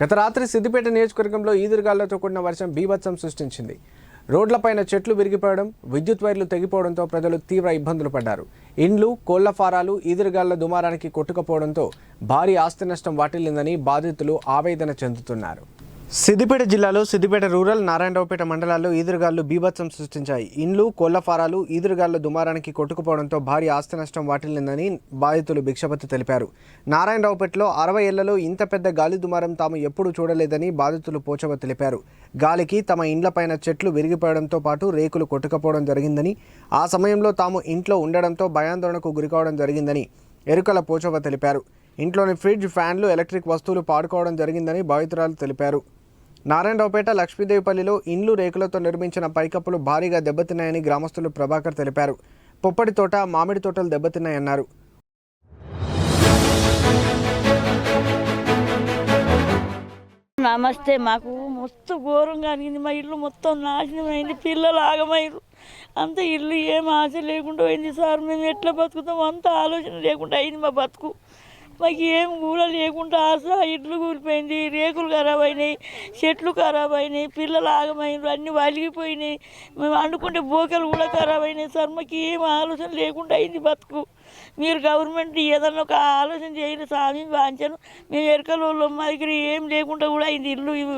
గత రాత్రి సిద్దిపేట నియోజకవర్గంలో ఈదురుగాళ్ళతో కూడిన వర్షం బీభత్సం సృష్టించింది. రోడ్లపైన చెట్లు విరిగిపోవడం విద్యుత్ వైర్లు తెగిపోవడంతో ప్రజలు తీవ్ర ఇబ్బందులు పడ్డారు. ఇండ్లు కోళ్ళ ఫారాలు ఈదురుగాళ్ళ దుమారానికి కొట్టుకపోవడంతో భారీ ఆస్తి నష్టం వాటిల్లిందని బాధితులు ఆవేదన చెందుతున్నారు. సిద్దిపేట జిల్లాలో సిద్దిపేట రూరల్ నారాయణరావుపేట మండలాల్లో ఈదురుగాళ్ళు బీభత్సం సృష్టించాయి. ఇండ్లు కోళ్ళ ఫారాలు ఈదురుగాళ్ళ దుమారానికి కొట్టుకుపోవడంతో భారీ ఆస్తి నష్టం వాటిల్లిందని బాధితులు భిక్షపతి తెలిపారు. నారాయణరావుపేటలో అరవై ఏళ్ళలో ఇంత పెద్ద గాలి దుమారం తాము ఎప్పుడూ చూడలేదని బాధితులు పోచవ తెలిపారు. గాలికి తమ ఇండ్లపైన చెట్లు విరిగిపోవడంతో పాటు రేకులు కొట్టుకపోవడం జరిగిందని ఆ సమయంలో తాము ఇంట్లో ఉండడంతో భయాందోళనకు గురికావడం జరిగిందని ఎరుకల పోచవ తెలిపారు. ఇంట్లోని ఫ్రిడ్జ్ ఫ్యాన్లు ఎలక్ట్రిక్ వస్తువులు పాడుకోవడం జరిగిందని బాధితురాలు తెలిపారు. నారాయణరావుపేట లక్ష్మీదేవిపల్లిలో ఇండ్లు రేకులతో నిర్మించిన పైకప్పులు భారీగా దెబ్బతిన్నాయని గ్రామస్తులు ప్రభాకర్ తెలిపారు. పొప్పడి తోట మామిడి తోటలు దెబ్బతిన్నాయన్నారు. నమస్తే మాకు మొత్తం ఘోరంగా అనిగింది మా ఇల్లు మొత్తం నాశనం అయింది. పిల్లలు ఆగమయ్యారు. అంత ఇల్లు ఏం ఆశ లేకుండా పోయింది సార్. మేము ఎట్లా బతుకుతాం? అంత ఆలోచన లేకుండా అయింది మా బతుకు. మాకు ఏం కూడా లేకుండా ఆశ ఇల్లు కూలిపోయింది. రేకులు అయినాయి చెట్లు ఖరాబ్ అయినాయి పిల్లలు ఆగమైనారు అన్నీ వలిగిపోయినాయి. మేము వండుకుంటే బోకలు కూడా ఖరాబ్ అయినాయి. సార్ మాకు ఏం ఆలోచన లేకుండా అయింది బతుకు. మీరు గవర్నమెంట్ ఏదన్నా ఒక ఆలోచన చేయండి స్వామి వాంచను మేము ఎరకలు మా దగ్గర ఏం లేకుండా కూడా అయింది ఇల్లు. ఇవి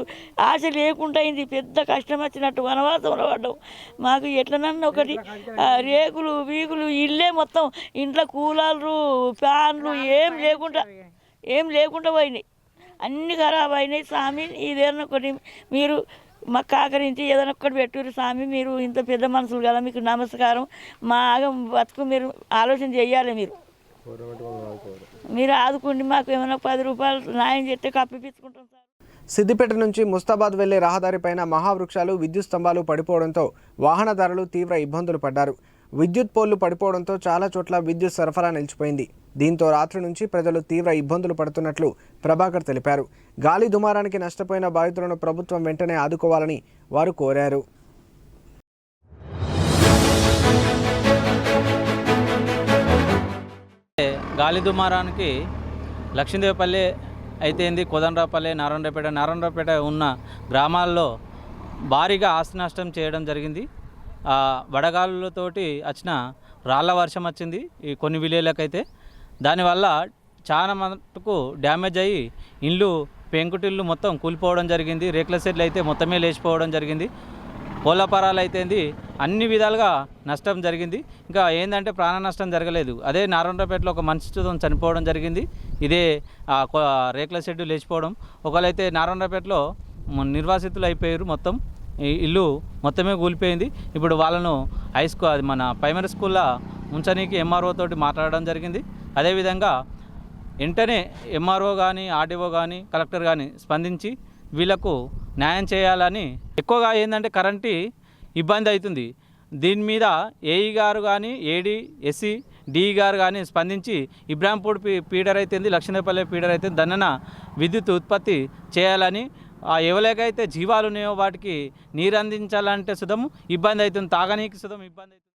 ఆశ లేకుండా అయింది. పెద్ద కష్టం వచ్చినట్టు వనవాసంలో పడ్డాం మాకు ఎట్లనన్నా ఒకటి రేకులు వీకులు ఇల్లే మొత్తం ఇంట్లో కూలర్లు ఫ్యాన్లు ఏం లేకుండా ఏం లేకుండా పోయినాయి. అన్ని ఖరాబ్ అయినాయి స్వామి. ఇదేదైనా ఒకటి మీరు మాకు కాకరించి ఏదైనా ఒక్కటి పెట్టుర్రు స్వామి. మీరు ఇంత పెద్ద మనుషులు కదా మీకు నమస్కారం. మా ఆగం బతుకు మీరు ఆలోచన చేయాలి మీరు. మీరు ఆదుకోండి మాకు ఏమైనా పది రూపాయలు న్యాయం చేస్తే కప్పిపించుకుంటాం సార్. సిద్దిపేట నుంచి ముస్తాబాద్ వెళ్ళే రహదారిపైన మహావృక్షాలు విద్యుత్ స్తంభాలు పడిపోవడంతో వాహనదారులు తీవ్ర ఇబ్బందులు పడ్డారు. విద్యుత్ పోల్లు పడిపోవడంతో చాలా చోట్ల విద్యుత్ సరఫరా నిలిచిపోయింది. దీంతో రాత్రి నుంచి ప్రజలు తీవ్ర ఇబ్బందులు పడుతున్నట్లు ప్రభాకర్ తెలిపారు. గాలి దుమారానికి నష్టపోయిన బాధితులను ప్రభుత్వం వెంటనే ఆదుకోవాలని వారు కోరారు. గాలి దుమారానికి లక్ష్మీదేవిపల్లి అయితేంది కోదండ్రాపల్లి నారాయణరావుపేట నారాయణరావుపేట ఉన్న గ్రామాల్లో భారీగా ఆస్తి నష్టం చేయడం జరిగింది. వడగాలులతోటి వచ్చిన రాళ్ళ వర్షం వచ్చింది ఈ కొన్ని విలేలకైతే. దానివల్ల చాలా మటుకు డ్యామేజ్ అయ్యి ఇండ్లు పెంకుటిల్లు మొత్తం కూలిపోవడం జరిగింది. రేకుల సెట్లు అయితే మొత్తమే లేచిపోవడం జరిగింది. పోలపరాలు అయితేంది అన్ని విధాలుగా నష్టం జరిగింది. ఇంకా ఏంటంటే ప్రాణ నష్టం జరగలేదు. అదే నారాయణరావుపేటలో ఒక మనిషి చూద్దాం చనిపోవడం జరిగింది. ఇదే రేకుల షెడ్డు లేచిపోవడం. ఒకళ్ళైతే నారాయణరావుపేటలో నిర్వాసితులు అయిపోయారు మొత్తం. ఇల్లు మొత్తమే కూలిపోయింది. ఇప్పుడు వాళ్ళను హై స్కూల్ అది మన ప్రైమరీ స్కూల్లో ఉంచనీకి ఎంఆర్ఓ తోటి మాట్లాడడం జరిగింది. అదేవిధంగా వెంటనే ఎంఆర్ఓ కానీ ఆర్డీఓ కానీ కలెక్టర్ కానీ స్పందించి వీళ్ళకు న్యాయం చేయాలని ఎక్కువగా ఏంటంటే కరెంటు ఇబ్బంది అవుతుంది. దీని మీద ఏఈ గారు కానీ ఏడీ ఎస్సీ డిఈ గారు కానీ స్పందించి ఇబ్రాంపూర్ పీ పీడర్ అయితేంది లక్ష్మీపల్లి పీడర్ అయితే దన్నన విద్యుత్ ఉత్పత్తి చేయాలని ఎవరికైతే జీవాలు ఉన్నాయో వాటికి నీరు అందించాలంటే సుధము ఇబ్బంది అవుతుంది. తాగనీకి సుధం ఇబ్బంది